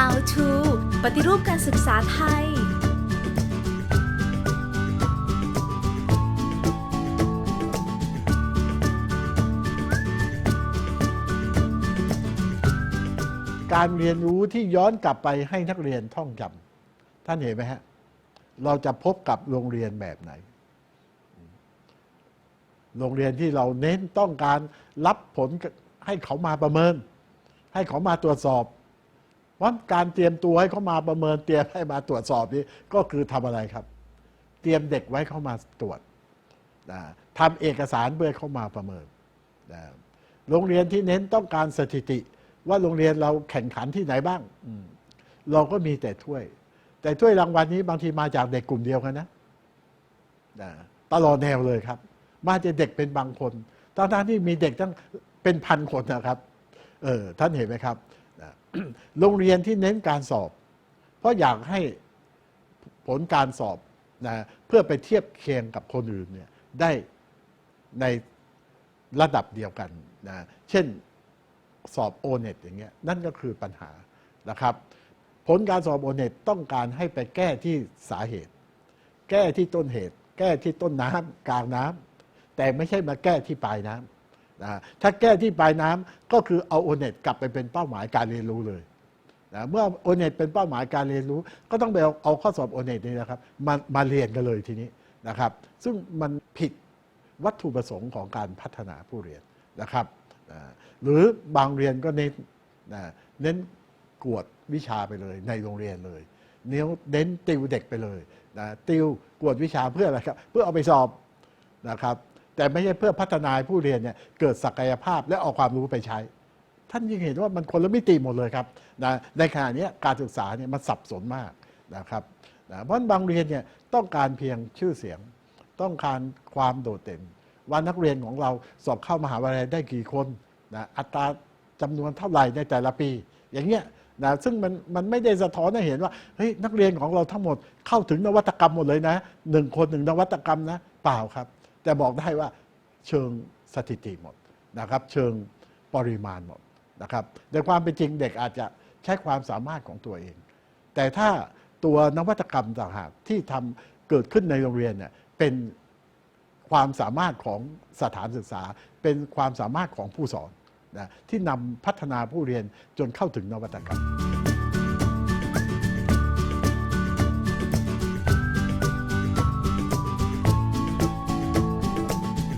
How to ปฏิรูปการศึกษาไทย การเรียนรู้ที่ย้อนกลับไปให้นักเรียนท่องจำท่านเห็นไหมฮะ เราจะพบกับโรงเรียนแบบไหน โรงเรียนที่เราเน้นต้องการรับผลให้เขามาประเมิน ให้เขามาตรวจสอบ เพราะการเตรียมตัวให้เขามาประเมินเตรียมให้มาตรวจสอบนี้ก็คือทำอะไรครับ เตรียมเด็กไว้เข้ามาตรวจนะทำเอกสารเพื่อให้เขามาประเมินนะโรงเรียนที่เน้นต้องการสถิติ ว่าโรงเรียนเราแข่งขันที่ไหนบ้างอืเราก็มีแต่ถ้วย แต่ถ้วยรางวัลนี้บางทีมาจากเด็กกลุ่มเดียวกันนะนะตลอดแนวเลยครับ มาจากเด็กเป็นบางคนทั้งๆที่มีเด็กตั้งเป็นพันคนนะครับ เออท่านเห็นไหมครับ โรงเรียนที่เน้นการสอบ เพราะอยากให้ผลการสอบนะเพื่อไปเทียบเคียงกับคนอื่นเนี่ยได้ในระดับเดียวกันนะเช่นสอบโอเน็ตอย่างเงี้ยนั่นก็คือปัญหานะครับ ผลการสอบโอเน็ตต้องการให้ไปแก้ที่สาเหตุ แก้ที่ต้นเหตุ แก้ที่ต้นน้ำกลางน้ำแต่ไม่ใช่มาแก้ที่ปลายน้ำ นะถ้าแก้ที่ปลายน้ำก็คือเอาโอเน็ตกลับไปเป็นเป้าหมายการเรียนรู้เลยนะเมื่อโอเน็ตเป็นเป้าหมายการเรียนรู้ ก็ต้องไปเอาเอาข้อสอบโอเน็ตนี่นะครับมามาเรียนกันเลยทีนี้นะครับ ซึ่งมันผิดวัตถุประสงค์ของการพัฒนาผู้เรียนนะครับนะหรือบางเรียนก็เน้นนะเน้นกวดวิชาไปเลยในโรงเรียนเลยเน้เน้นติวเด็กไปเลยนะติวกวดวิชาเพื่ออะไรครับ เพื่อเอาไปสอบนะครับ แต่ไม่ใช่เพื่อพัฒนาผู้เรียนเนี่ยเกิดศักยภาพและเอาความรู้ไปใช้ ท่านยิ่งเห็นว่ามันคนละมิติหมดเลยครับนะในขณะนี้การศึกษาเนี่ยมันสับสนมากนะครับนะเพราะบางเรียนเนี่ยต้องการเพียงชื่อเสียง ต้องการความโดดเด่น ว่านักเรียนของเราสอบเข้ามหาวิทยาลัยได้กี่คนนะอัตราจำนวนเท่าไหร่ในแต่ละปี อย่างเงี้ยนะซึ่งมันมันไม่ได้สะท้อนให้เห็นว่าเฮ้ยนักเรียนของเราทั้งหมดเข้าถึงนวัตกรรมหมดเลยนะหนึ่งคนหนึ่งนวัตกรรมนะเปล่าครับ แต่บอกได้ว่าเชิงสถิติหมดนะครับ เชิงปริมาณหมดนะครับในความเป็นจริงเด็กอาจจะใช้ความสามารถของตัวเอง แต่ถ้าตัวนวัตกรรมต่างหากที่ทำเกิดขึ้นในโรงเรียนเนี่ยเป็นความสามารถของสถานศึกษา เป็นความสามารถของผู้สอนนะที่นำพัฒนาผู้เรียนจนเข้าถึงนวัตกรรม